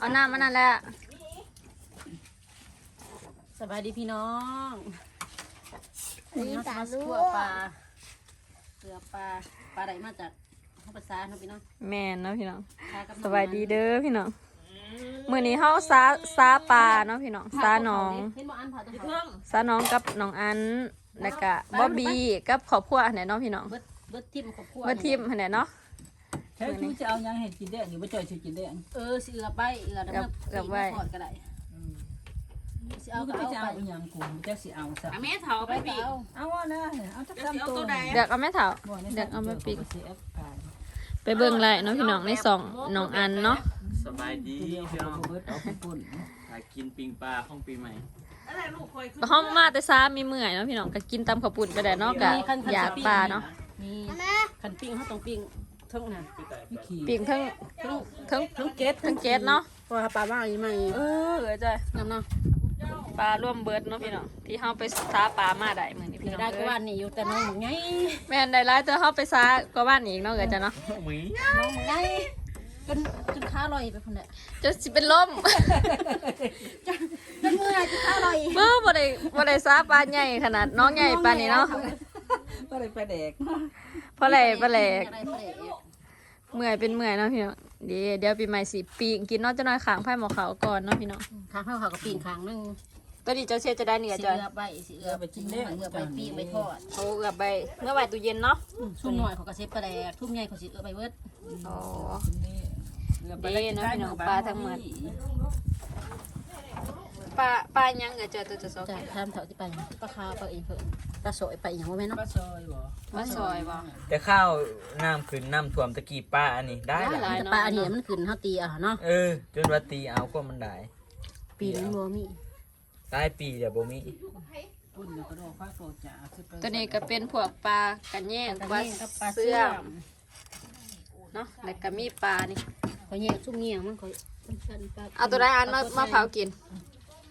เอาน้ำมันนั่นแหละสบายดีพี่น้องนี่ตาลูขั่วกปลาเกลือปลาปลาไหลมาจากข้าวภาษาเนาะพี่น้องแม่นเนาะพี่น้องปลากับสบายดีเด้อพี่น้องมื้อนี้เฮาซาซาปลาเนาะพี่น้องซาน้องเห็นบ่อันผ่าตัวเขาซาน้องกับน้องอันแล้วก็บ๊อบบี้กับครอบครัวอันไหนเนาะพี่น้องเบิดเบิดทิมครอบครัวเบ่ทีมอันไหนเนาะ ใช้ชูจะเอายังให้กินแดงอยู่บ่จ่อยสิกินแดงเออสิเอือไปเอือเดี๋ยวกับมากับไว้ทอดก็ได้สิเอาเอาก็ก็ไปเอาจะไปเอาอีหยังกูจักสิเอาซะอะแม่เถาเอาไปไปปีก็กเอาเอาว่านะเอาจักตามตัวเดี๋ยวเอาแม่เฒ่าบ่ในเดี๋ยวเอามาปิ้งสิแอปขายไปเบิ่งไล่เนาะพี่น้องในสองน้องอันเนาะสบายดีทีเดียวพี่น้องเบิดเอาไปปุ่นอยากกินปิงปลาห้องปีใหม่อะไรลูกคอยขึ้นเฮามาแต่ซามีเมื่อยเนาะพี่น้องก็กินตำข้าวปุ้นไปได้เนาะก็อยากปลาเนาะนี่คันปิ้งเขาต้องปิ้งเท่านั้นพี่ขี่ปิ้งทั้งทั้งทั้งทั้งเก็ดทั้งเกตเนาะเพราะว่าปลาบ้าอีใหม่เออเออจ้ะน้ำเนาะปลาร่วมเบิดเนาะพี่น้องที่เฮาไปซาปลามาได้มื้อนี้พี่น้องได้ก็เอ้ยว่านี่อยู่แต่น้องหมึงไงแม่นได้หลายแต่เฮาไปซาก็บ้านอีกเนาะเอ้ยจ้ะเนาะหมีน้องหมึงไงจนจนขาลอยไปพุ่นแหละจะสิเป็นลมจนเมื่อยจนขาลอยเมื่อบ่ได้บ่ได้ซาปลาใหญ่ขนาดน้องใหญ่ปานนี้เนาะบ่ได้ไปแดกเพราะอะไรเพราะอะไรอะไร เพราะอะไรเมื่อยเป็นเมื่อยเนาะพี่น้องเดี๋ยวเดี๋ยวปีใหม่สิปีกกินเนาะจะน้อยขางไผ่หมอขาวก่อนเนาะพี่น้องทางเข้าเขาก็ปีนขางนึงตัวนี้เจ้าเชียจะได้เหนือสิจ้ะเอือใบสิเอือไปกินเอือใบปีไปทอดโอ้เอือบไปเมื่อไหร่ตู้เย็นเนาะชุ่มหน่อยเขาก็เซฟปลาแดกทุ่มใหญ่เขาสิเอือใบเบิดโอ้นี่เรือไปเด้เนาะพี่น้องปลาทั้งหมด ปลาปลายังเอือเจอตัวจะซอกจะทำเถอะที่ไปปลาคาวปลาเองเพิ่น ปลาโสยไปอย่างว่าแม่ปเนาะลาซอยบ่มาซอยบ่ แต่ข้าวน้ำขึ้นน้ำท่วมตะกี้ป้าอันนี้ได้ได้ละหลาย แต่ปลาอันนี้มันขึ้นเฮาตีอะเนาะ เออ จนว่าตีเอาก็มันได้ปีนี้บ่มีได้ปีเดี๋ยวบ่มีปุ่นแล้วก็ดอกฟ้าโตจ๋าสิไปตัวนี้ก็เป็นพวกปลากันแย่งปปลาลากับปลาเสื่เสื่ออมเนาะแล้วก็มีปลานี่เขาแยกชุ่มเงียงมันเขาสั้นๆปลาเอาตัวได้อันมามาเผากิน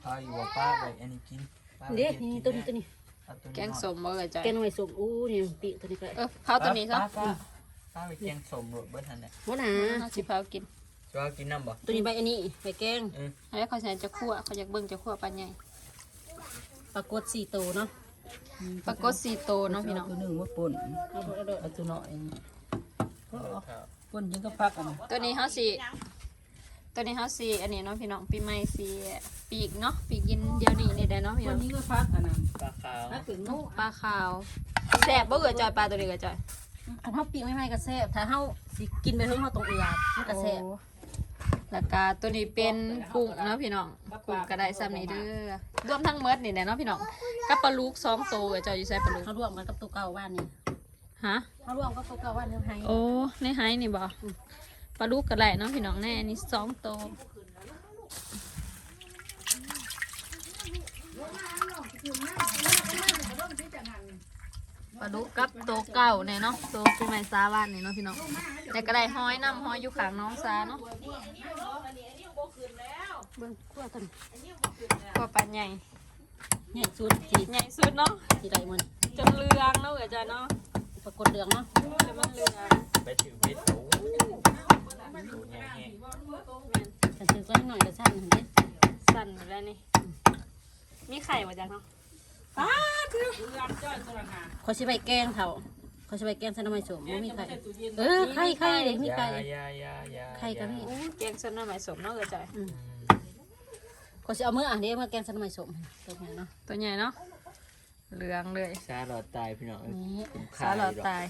พาอยู่ว่าป้าไปอันนี้กินป้าไปเด้กินี่ตัวนี้ตัวนี้ เอาตัวนี้แกงสมบ่เอือจ้ะแกงไว้สุกอู้นี่ปีตัวนี้ก็เออเผาตัวนี้ซะป้าป้าป้าไปแกงสมรสเบิดทันเนี่ยบ่หนาเอาสิเผากินจะว่ากินน้ำบ่ตัวนี้ใบอันนี้ใบแกงให้เขาใช้จะคั่วเขาอยากเบิ่งจะคั่วปลาใหญ่ปลากดสี่ตัวเนาะปลากดสีโตเนาะพี่น้องตัวหนึงว่าป่นเอาเถอะเอาเถอะเอาตัวน้อยป่นยิงก็พักกันตัวนี้เขาสี ตัวนี้เขาสีอันนี้เนาะพี่น้องปีใหม่สีปีกเนาะปีกกินเดียวนี้นี่ได้เนาะพี่ป่น้นองยิงก็พักกันน่ะปลาขาวถ้าถึงนู้ปลาขาวแซ่บบ่เกิดจอยปลาตัวนี้เกิดจอยคันเฮาปีกไม่ไหม้ก็แซ่บถ้าเฮาสิกินไปเพิ่งเฮาต้องเอือบมันก็แซ่บแล้วก็ตัวนี้เป็นกุ้งเนาะพี่น้องกุ้งก็ได้ซ้ำนี้เด้อรวมทั้งเมดนี่แหละเนาะพี่น้องกับปลาลูกสองโตวเกิดจอยอยู่ใส่ปลาลูกเฮาร่วมกันกับตัวเก่าบ้านนี่ฮะเฮาร่วมกับตัวเก่าบ้านนี่ให้โอ้ในไฮนี่บ่ป ลาลูกก็ได้เนาะพี่น้องแน่อันนี้สองโตวปลาลูกกับโตวเก่าเนี่ยเนาะโตวปีใหม่ซาบ้านนี่เนาะพี่น้องแต่ก็ได้ห้อยน้ำห้อยอยู่ข้างน้องซาเนาะเบิ่งคั่วต้นก็ปลาใหญ่ใหญ่สุดสิใหญ่สุดเนาะสิได้มันจนเรืองเนาะเอ๋ยจ้ะเนาะ ปรากฏเดืองเนาะจนมันเรืองไปถือเบ็ดโอ้ตัวใหญ่แห้งถ้าซื้อก็หน่อยก็สั่นหั่นเด้สั่นหมดแล้วนี่ มีไข่มาจากเนาะขอยสิไปแกงเฒ่าขอยสิไปแกงใส่น้ำมันสมบ่มีไข่เออไข่ไข่เด้มียาไข่ยายายาไข่ก็มีอู้แกงส้นน้ำใหม่สมเนาะเอ๋ยจ้ะขอยสิเอามื้ออะเด้มาแกงใส่น้ำมันสมตัวนี้เนาะตัวใหญ่เนาะ เรืองเลยซาหลอดตายพี่น้องเอ้ยนี่คุ้มสาค่าหลอดตาย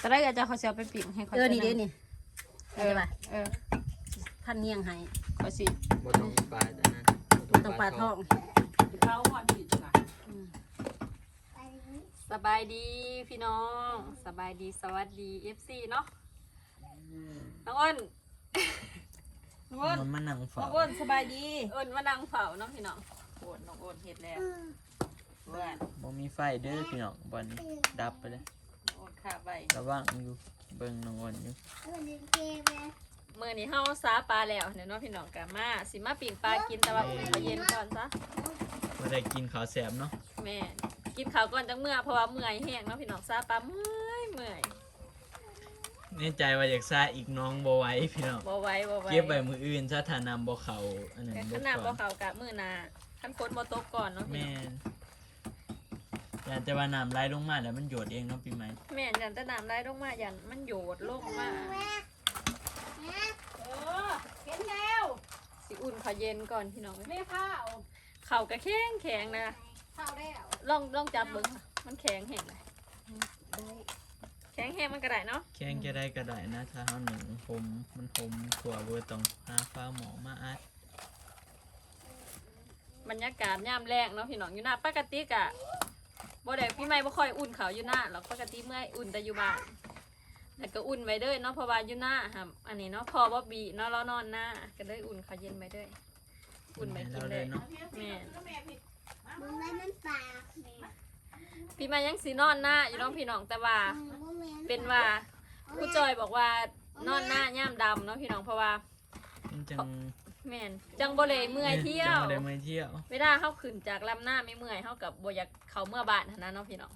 ตอนแรกเอ๋ยจ้ะเขาจะเอาไปปิ่งให้เขาเออนี่เด้นี่เออเออพันเนียงให้เขาสิบ่ต้องปลาอันนั้นต้องปลาทองเขาหอดผิดน่ะสบายดีพี่น้อง สบายดีสวัสดี FC เนาะน้องอ้นน้องอ้นมันมานั่งเฝ้าอ้วนสบายดีอ้นมานั่งเผาเนาะพี่น้องโอนน้องอ้นเห็ดแล้ว เพื่อนบ่มีไฟเด้อพี่น้องบ่นี้ดับไปเลยน้องอ้นขาใบระวังอยู่เบิ่งน้องอ่อนอยู่มื่อนี้เฮาซาปลาแล้วเดี๋ยวเน้องพี่น้องกะมาสิมาปิ่งปลากินแต่ว่าอุ่นไปเย็นก่อนซะบ่ได้กินข้าวแซ่บเนาะแม่กินข้าวก่อนจังเมื่อเพราะว่าเมื่อยแห้งเนาะพี่น้องซาปลาเมื่อยเมื่อยในใจว่าอยากซาอีกน้องบ่ไหว้พี่น้องบ่ไหว้บ่ไหว้เก็บไว้มืออื่นซะถ้านำบ่เข้าอันนั้นแต่เบิขดนาดก่บ่อนเข้ากะมื้อหน้าคันฝนบ่ตกก่อนเนาะพี่แม่น้ องนอยากจะว่าน้ำไหลลงมาแล้วมันหยดเองเนาะปีใหม่แม่นยันแต่น้ำไหลลงมายันมันโยดลงมาเออเห็นแล้วสิอุ่นขอเย็นก่อนพี่น้องแม่ข้าวเข่ากะแข็งแข็งนะข้าวแล้วลองลองจับเบิ่งค่ะมันแข็งแห้งเลยแข็งแห้งมันก็ได้เนาะแข้งจะได้ก็ได้นะ ถ้าเฮาหนึ่งหมมันหมถั่วเบ่ต้องหาฟ้าหมอมาอัดบรรยากาศยามแรงเนาะพี่น้องอยู่หน้าปกติกะ บ่ได้พี่ไม่บ่ค่อยอุ่นเขาวอยู่หน้าหรอกปกติเมื่อยอุ่นแต่อยู่บ้านแต่ก็อุ่นไว้เด้อเนาะเพราะว่าอยู่หน้าครับอันนี้เนาะพอบ่บีเนาะเรานอนหน้าก็เลยอุ่นเขาวเย็นไว้เด้ออุ่นไว้กินเราเลเลยยเนาะแม่นแม่ผิดมึงไว้มันปากพี่มายังสินอนหน้าอยู่น้องพี่น้องแต่ว่ามึงไว้มันเป็นว่าครูจอยบอกว่านอนหน้าย่ามดำเนาะพี่น้องเพราะว่ามันจัง แม่นจังบ่เลยเมื่อยเที่ยว จังบ่ได้เมื่อยเที่ยว เวลาเข้าขึ้นจากลำหน้าไม่เมื่อยเข้ากับบ่อยากเขาเมื่อบานหั้นนะเนาะพี่น้อง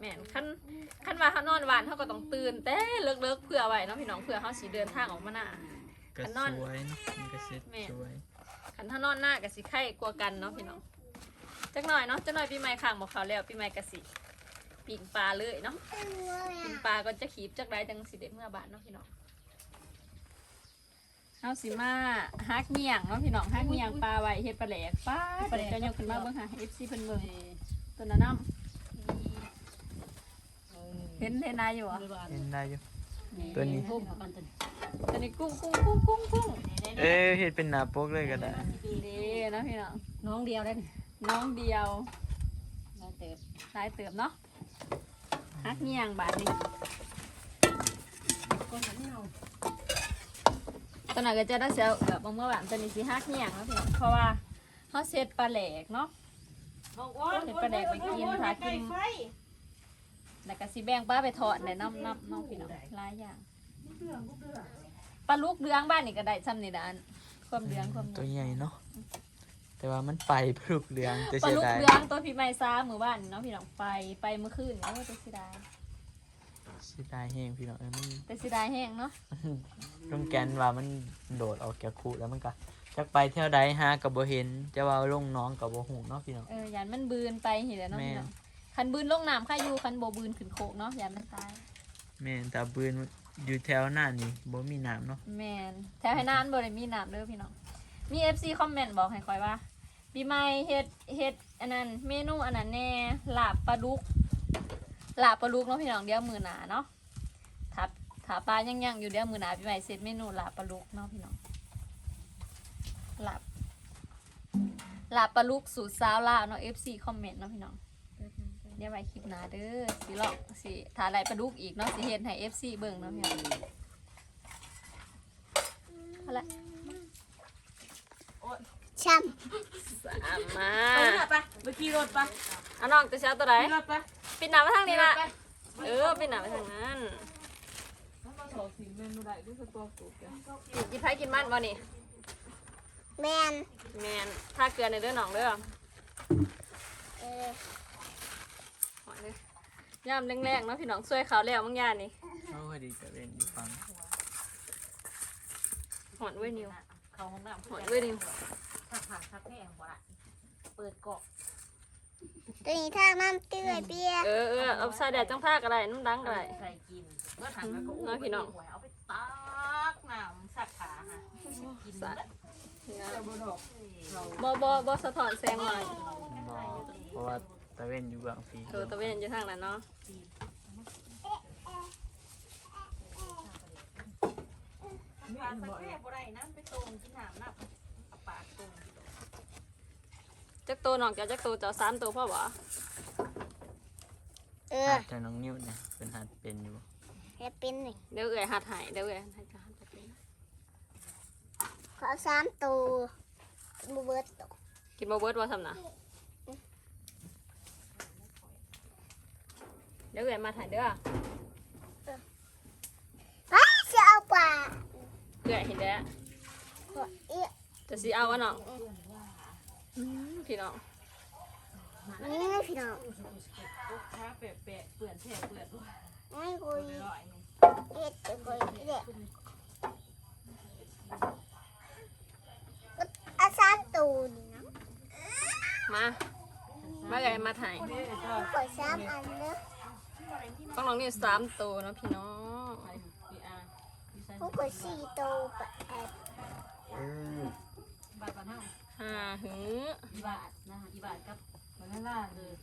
แม่นขั้นขั้นว่าเขานอนหวานเขาก็ต้องตื่นแต่เลิกๆเพื่อไว้เนาะพี่น้องเพื่อเขาสีเดินทางออกมาหน้า ก็อันสนอนวยเนาะมันก็เซ็ตแม่ สวยขันถ้านอนหน้ากับสิไข่กลัวกันเนาะพี่น้องจักหน่อยเนาะจักหน่อยปีใหม่ข้างบอกเขาแล้วปีใหม่กะสิปิ่งปลาเลยเนาะปิ่งปลาก็จะขีบจักไรจังสิเด็เมื่อบานเนาะพี่น้อง เอาสิมาฮักเมียงเนาะพี่น้องฮักเมียงปลาไว้เฮ็ดปลาแหลกป้าปลาแหลกจะยกขึ้นมาเบิ่งค่ะ FC เพิ่นเบิ่งตัวนั้นน้ำเห็นเห็นนายอยู่เหรอะเห็นได้อยู่ตัวนี้พุ่มเอากันตัวนี้ ตัวนี้กุ้งกุ้งกุ้งกุ้งกุ้งเอ้ยเฮ็ดเป็นหน้าปกเลยก็ได้ ดีเนาะพี่น้องน้องเดียวได้นี่น้องเดียวน้องเติบสายเติบเนาะฮักเมียงบาทนี้คนนั้นเอา ตอนนั้นก็จะได้เสียแบบเมื่อวานตอนนี้สิฮักเมียงเนาะพี่น้องเพราะว่าเขาเซตปลาแหลกเนาะบอกว่าเห็นปลาแดกไปกินพากินไฟแล้วก็สิแบ่งป้าไปทอดในน้ำน้ำน้องพี่น้องหลายอย่างปลาลูกเดืองบ้านนี่ก็ได้ซ้ำนี่ดานความเดืองความตัวใหญ่เนาะแต่ว่ามันไปพลุกเหลืองจะปลาเสียลูกดายเดืองตัวพี่ไม้ซ้ามือบ้านนี่เนาะพี่น้องไปไปเมื่อคืนเนาะแต่สิดายเสียดายแห้งพี่น้องเอ้ยมัน แต่สิดายแห้งเนาะลงแกนว่ามันโดดออกจากคูแล้วมันก็จักไปเที่ยวใดหากับบ่เห็นจะว่าลงน้องกับบ่หูเนาะพี่น้อง เออยันมันบืนไปเห็นแล้วเนาะพี่น้องคันบืนลงน้ำค่าอยู่คันโบบืนขึ้นโคกเนาะยันมันตายแม่นแต่ปืนอยู่แถวหน้านี่บ่มีน้ำเนาะแมนแถวให้นานบ่ได้มีน้ำเด้อพี่น้องมี FC คอมเมนต์บอกให้คอยว่าปีใหม่เฮ็ดเฮ็ดอันนั้นเมนูอันนั้นแน่ลาบปลาดุก ลาบปลาดุกเนาะพี่น้องเดี๋ยวมื้อหน้าเนาะถ้าถ้าปลายังยังอยู่เดี๋ยวมื้อหน้าปีใหม่เสร็จเมนูลาบปลาดุกเนาะพี่น้องลาบลาบปลาดุกสูตรสาวลาวเนาะ FC คอมเมนต์เนาะพี่น้องเดี๋ยวไว้คลิปหน้าเด้อสิลองสิถ้าอะไรปลาดุกอีกเนาะสิเฮ็ดให้ FC เบิ่งเนาะพี่น้องเอาละช้สามมาไปหน้าปะไปขี่รถปะเอาน้องจะเช้าตัวไหนขี่รถปะ ปิดหนามาทางนี้ละเออปิดหนาไปทางนั้นกินไผ่กินมันบ่นี่ำแมนแมนถ้าเกลือในเด้อหนองเด้อเออหอยเลยย่ามแรงๆเนาะพี่น้องช่วยเขาแล้วมึงย่านี่เอาพอดีจะเป็นอยู่ฟังหอนเว้ยนิวเข้าห้องน้ำหอนเว้ยนิวถ้าผ่าทักแห้งบ่ละเปิดกรอก ตัวนี้ถ้าน้ำเตื้อยเปียกเออเออเอาใส่แดดจังท่าก็ได้น้ำดังก็ได้ใส่กินเมื่อถังแล้วก็น้อยพี่น้องเอาไปตักน้ำสักขาฮะกินสะเบิดบ่บ่บ่สะท้อนแสงหน่อยบ่เพราะว่าตะเว้นอยู่บางฟีเออตะเวนอยู่ทางนั้นเนาะ จักตัวน้องจะจักตัวเจ้าสามตัวพ่อบ่เออหัดแต่น้องนิ้วเนี่ยเป็นหัดเป็นอยู่แฮปปี้นี่เดี๋ยวเอื่อยหัดใหายเดี๋ยวเอื่อยหัดหัดหัดขอสามตัวบูเบิร์ตตัวกินบ่เบิดว่าสำนะเดี๋ยวเอื่อยมาถ่ายเด้อไปจะเอาปลาเอื่อยเห็นแล้วขอเอี้ยจะสีเอาวะน้องอืม พี่น้องนี่พี่น้องลูกค้าแปะๆเปื่อนแช่เปื่อนด้วยไม่คุยร้อยหนึงเฮ็ดจะก็เด็กอาสามตัวนี่นะมา มาไงมาถ่ายขอสามอันเด้อต้องลองนี่สามตัวเนาะพี่น้องผมขอสี่ตัวแปด ห้าหืออีบาทนะอีบาทกับมันนั่นล่ะเลย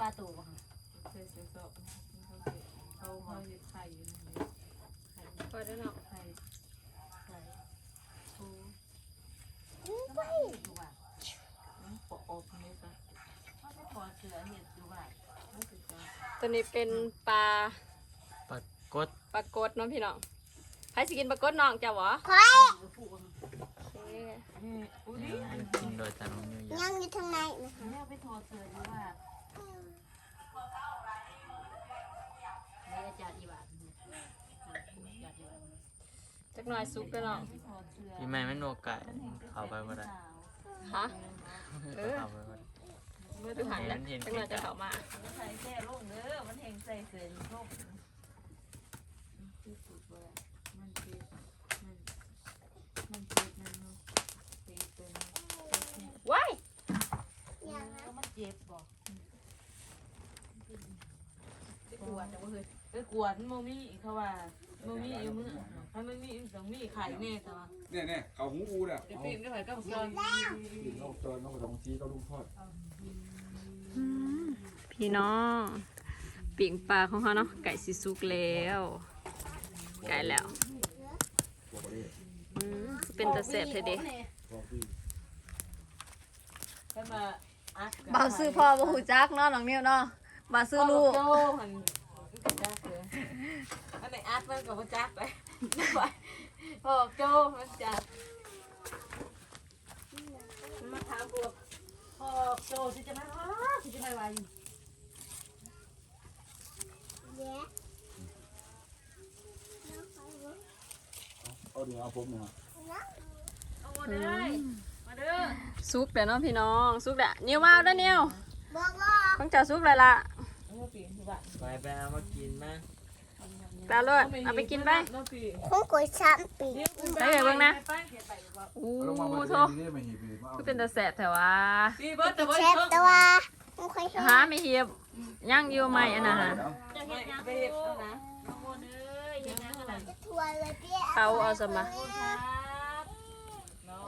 ปลาตูบ่ค่ะเขาเขาเฮ็ดไข่อยู่นั่นเลยเปิดได้เนาะไข่ไข่โอ้นี่ไปน้ำปอกออกนี่ซะเขาจะขอเสือเห็ดอยู่าตัวนี้เป็นปลาปรากฏปลากดเนาะพี่น้อง ใครสิกินปลากดน้องจ้ะหวะคอยโอเคนี่อุ้ยกินโดยตาน้องนิวยังอยู่ทางในนะแม่ไปทอเสืออยู่บาทนี่อาจารย์อีบาทอาจารย์อีบาทจักหน่อยซุปไปเนาะทอเสือพี่ไม่ไม่โนกายเข้าไปบ่ได้ฮะเออเข้าไปบ่ได้เมื่อถึงหันแล้วจักหน่อยจะเข้ามาใส่แค่ลงเด้อมันแห้งใส่เสือนี่ลง ที่สุดเลยมันเจ็บมันมันเจ็บนั่นเนาะ ตีเป็น ว้ายยังนะแล้วมันเจ็บบ่ปวดแต่ว่าเฮ้ยไปกวดโมมี่เขาว่าโมมี่อยู่มือถ้าไม่มีต้องมีไข่แน่แต่ว่าเนี่ยเนี่ยเขาหูอูเนี่ยเดี๋ยวเอาปีนได้ไข่ก็ซอนเขาจอยเขาก็ต้องชี้เขาลุงทอดพี่น้องปิ่งปลาของเขาเนาะไก่สิสุกแล้ว ไก่แล้วบอกเลยอืมเป็นตะเสบเธอเด้บอกพี่ ให้มาอัดบ่าวซื้อพ่อบ่หูจักเนาะน้องนิวเนาะบ่าวซื้อลูกโจ้หันจักเลยอันไหนอัดมันกับจักไปพ่อโจ้มันจักมาถามพวกพ่อโจ้ที่จะมาอ้าที่จะมาไว้แย่เอาเดี๋ยวเอาผมเนี่ยเอามาเด้อมาเด้อ สุกเด้อเนาะพี่น้องสุกเด้อนิวมาเอาเด้อนิวบอกว่าต้องจะสุกเลยล่ะเอามาปีนที่บ้านไปไปเอามากินมาปลาเลยเอาไปกินไปน้องปีนผมขอสามปีไปเลยเบิ่งนะไปเขียนไปบอกว่าอู้เอาลงมาโถเดี๋ยวนี้ไม่เห็นเลยมาเอาคือเป็นตะแสบแต่ว่าปีเบิร์ดแต่ว่าเชฟแต่ว่าผมเคยเห็นหาไม่เหียบย่างอยู่ไหมอันน่ะฮะจะเห็นยังไปเห็นเอานะทัวร์เลยพี่เอาเอาสมา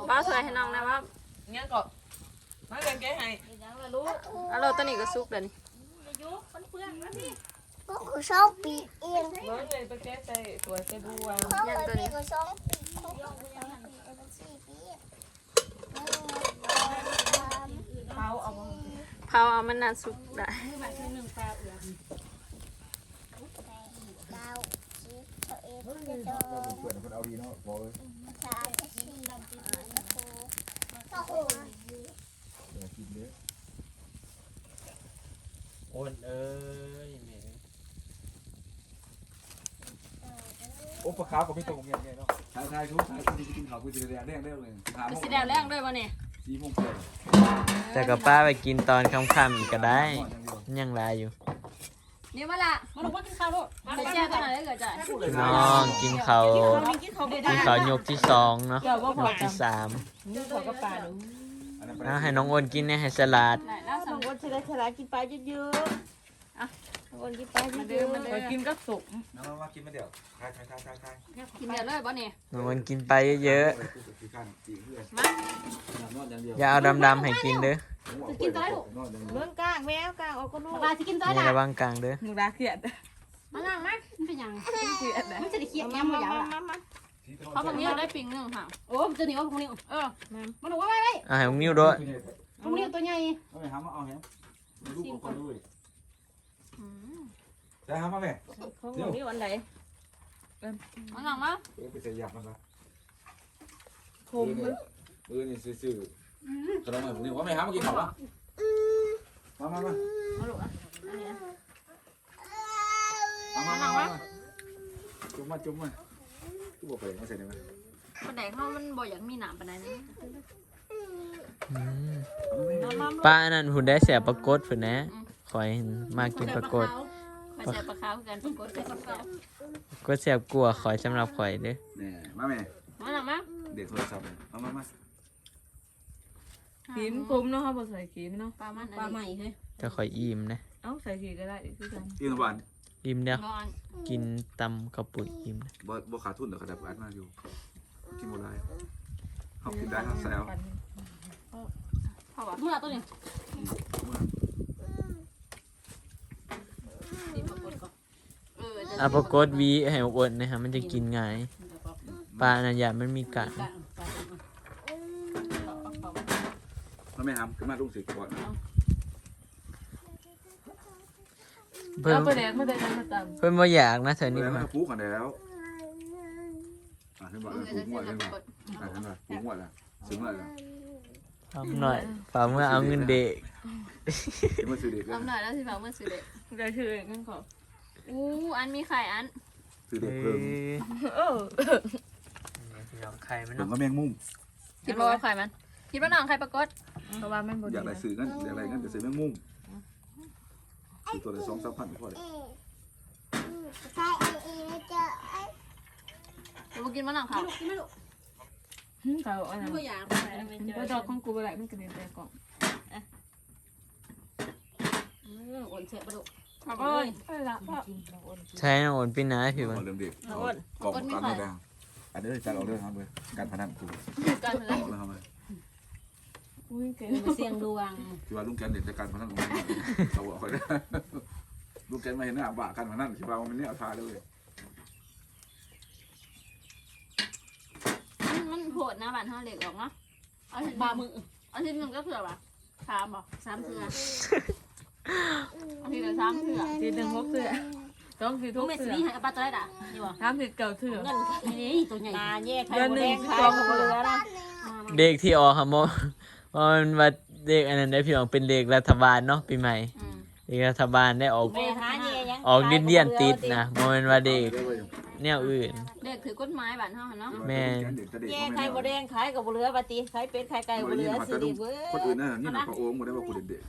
บ้าสวยให้น้องนะว่า งั้นก็มาเรียนแกให้เอาเราตัวนี้ก็สุกเดี๋ยวนี้ผมขอสองปีเองเบิร์ดเลยไปแก้ใส่ตัวใส่บัวเขาเคยปีขอสองปีผมขอสองปีเป็นสี่ปีเขาเอามาเผาเอามันนานสุกได้เอนเอ้ยแม่โอ้ปลาขาวก็ไม่ตรงเงี้ยเนาะทายทายทุกทายทุกที่กินข้าวกูจะแดงแดงแดงเลยหาโมก็งสิแดวแรงด้วยบ่เนี่ยสี่โมงเย็นแต่กับป้าไปกินตอนค่ำๆอีกก็ได้ ยังรายอยู่ นี่มาละมาลงมากินข้าวลูกไปแจ้ตัวไหนได้เกิดใจน้องกินเขาวกินข้าวได้กินเขาวยกที่สองเนาะยกที่สาม นี่ขอกระป๋าดูอันนั้นไปเอาให้น้องโอนกินเนี่ยให้สลัด ไหน เฉลยเฉลยกินปลาเยอะคนกินไปมาๆเด้อมาเด้ไปอกินก็สุกน้องมากินมาเดี๋ยวทายทายทายทายทายกินเดี๋ยวเลยบ่เนี่ยน้องโอนกินไปเยอะคือข้างจีเพื่อนนอนอย่างเดียวๆอย่าเอาดำๆให้กินเด้อกินตัวไหนลูกนอนอย่างเดียวเรื่องกลางแมวกลางเอาก็ลูกปลาสิกินตัวนี่ละระวังกลางเด้อมึงดาเขียดมานั่งมาเป็นหยังเขียดนะมันจะได้เคี้ยวยังบ่ยาวล่ะเขาบางนี้ได้ปิงหนึงค่ะโอ้จะหนีว่าพวกนี้เออมันบอกว่าไม่ไม่เอาให้น้องนิ้วด้วย พวกนี้ตัวใหญ่เอาไปหามาเอาแฮมลูกของคนด้วยจะหามาแม่เขาบอกนี่วันไหนมาหนังมาเออไปใส่ยามันละคมมันเออนี่ซื่อๆขนมอะไรนี่ว่าไม่หามากินหรอวะมามามามามามาจุ่มมาจุ่มมากูบอกไปมาใส่ได้ไหมคนไหนเขามันบ่อยากมีหนามปานใดนะอืม ป้าอันนั้นหุ่นได้เสียปรากฏพุ่นนะข่อยมากินปรากฏมาแซ่บปลาขาวคือกันปรากฏเป็นแซ่บก็แซ่บกลัวาข่อยสำหรับข่อยเด้อเนี่ยมาแม่มาหนักมั้ยเด็กโทรศัพท์เลยเอามามาขีมคุ้มเนาะเขาบอกใส่ขีมเนาะปลามันปลาใหม่เฮ้ยแต่ข่อยอิ่มนะเอ้าใส่ขีก็ได้คือกันอีกหวานอิ่มเด้อร้อนกินตำกระปุกอิ่มนะบ่บ่ขาดทุนเดี๋ยวเขาดับอัดมาอยู่กินบ่ได้เขากินได้เขาแซว พอบอกอตัวนี้สิปรากฏก่อนเออจะเอาปรากฏวีให้อดนะฮะมันจะกินง่ายปลาน่ะอย่ามันมีกัดแล้วแม่ทำขึ้นมาลุงสิก่อนเพิ่นเอาไปแดกมาได้กันมาตเพิ่นบ่อยากนะเธอนี่มันมาก็ฟูกันแล้วอะขึ้นมาฟูงวดขึ้นปมารากฏอะขึ้นมาฟูงวดละซื้อมาละ ทำหน่อยฝ่ามือเอาเงินเด็กซื้อมาซื้อเด็กเลยทำหน่อยแล้วสิฝากมือซื้อเด็กำได้ชื่อเองนั่นขออู้อันมีไข่อันซื้อเด็กเพิ่มเออพี่น้องไข่มันผมเนาะก็แมงมุมคิดว่าไข่มัน คิดว่าน้องไข่ปรากฏเพราะว่ามันบ่อดียากได้ซื้องั้นอยากได้งั้นจะซื้อแมงมุมซื้อตัวละสองสามพันพอเลยเอ๊ะอืมใช่เอ๊ะเอ๊ะเจะไอ้เดี๋ยวมากินมะนาวค่ะ กินไม่รู้หึ เขาบอกว่านั่นตัวอย่างเพราะดอกของกูไปไหลมันกระเด็นแต่กล่องอืมอ่อนเสียบดุปรากฏเอ้ยละพ่อใช้น้ำโอนปีน้าพี่ขมัอนเริ่มเด็กกองการไม่ได้อันนี้จะเอาเรื่องทำเลยการพนันกูกันเลยเอาเรื่องทำเลยอุ้ยเก๋เสียงดวงคิดว่าลุงแกนเด็กจากการพนันของมันเอาเอาไปได้ลุงแกนมาเห็นหน้าบ้าการพนันคิดว่ามันเนี่ยเอาทาเลย มันมัน โหดนะบ้านเฮาเหล็กออกเนาะเอาชิ้นบามือเอาชิ้นหนึ่งก็เผื่อป่ะสามบ่สามเสือเอาทีละสามเผื่อทีหนึ่งหกเสือต้องทีลูทุกกแม่เสืสีอนี้ให้กับป้าตัวได้ด่ะนี่บ่สามสิบเก้าเสือเงินนี่ตัวใหญ่ตาแยกไข่เดือนหมดหนึ่แดงงสิบไข่สองกับเรือนะเด็กที่ออกค่ะโมว่ามันว่าเด็กอันนั้นได้พี่น้องเป็นเด็กรัฐบาลเนาะปีใหม่อืมเด็กรัฐบาลได้ออก แม่หาเย่ยังออกดินเดียนติดนะโมเมนว่าเด็กเด้อเว้ยแนวอื่นเด็ก ถือกฎหมายบ้านเฮาหั่นเนาะเด็กจะเด็กเย่เขาไข่ไม่บดแดงขายกับบุเรือปฏิขายเป็ดขายไก่บุเรือสิเว้ยคนอื่นน่ะนี่นะพระองค์มาได้ว่ากูเด็ก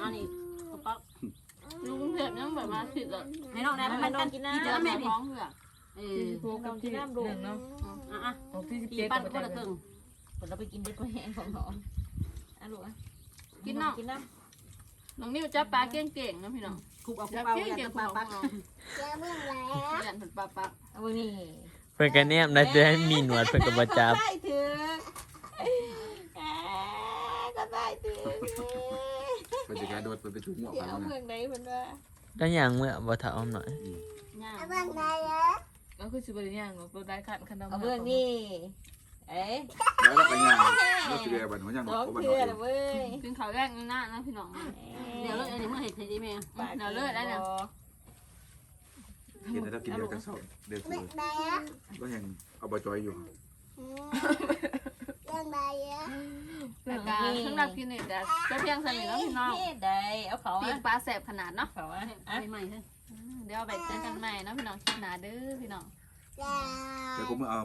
อันนี้กระเป๋าลุงเผ็ดยังแบบว่าผิดเลยให้น้องนะมันต้องกินน้ำเจอแม่ท้องเผื่อเอทีอหกกับที่หนึ่งเนาะอะออกที่สิบตีเจ็ดปั้นกับคนละเจ็ตึดงคนเราไปกินเด็ดไปแห้งของน้องอะลูกอะกินน้องกินน้น้องนิ้วจับปลาเก่งๆนะพี่น้องำคุกเอาคุจักบเอาเก่อย่างๆปลาปักน้องเจ้าเมื่อไหร่ยันผลปลาปักเอานี่เพื่อนกันเนี่ยนะจะให้มีหนวดเพื่อนกับประจับได้ถือก็ได้ถือไปจะแกโดนไปไปถูกหัวเดี๋กัยนวนะเมืองไหนเพิ่นว่าก็อย่างเมื่อบ่ถามหน่อยย่าเอาเมื่อไหร่เหรอก็คือสิบริยังตัวได้ขันขันดำเอาเบื้องนี่เอ๊ะแล้วเราไปย่างเราสิเรียบันหัวย่างหนสออกงเขาบันหนเทืออกเว้ยกินข้าวแรกนี่นะนะพี่น้องเดี๋ยวเลิกอันนี้เมื่อเห็นทีแม่เดี๋ยวเลิกแล้วเนี่ย กินแล้วกินเดียวกันสองเด็กเมื่อไหร่เหรอก็ยังเอาบะจอยอยู่อืมเมื่อไหร่เหรอแต่การสำหรับกินนี่แต่จะเพียงสนิทแล้วพี่น้องได้เอาเขาปีอะกปลาแสบขนาดเนาะเขาอะใหม่ๆเฮ้ยเดี๋ยวเอาไปเจอกันใหม่เนาะพี่น้องคลิปหน้าเด้อพี่น้องจ้าแต่ผมเอา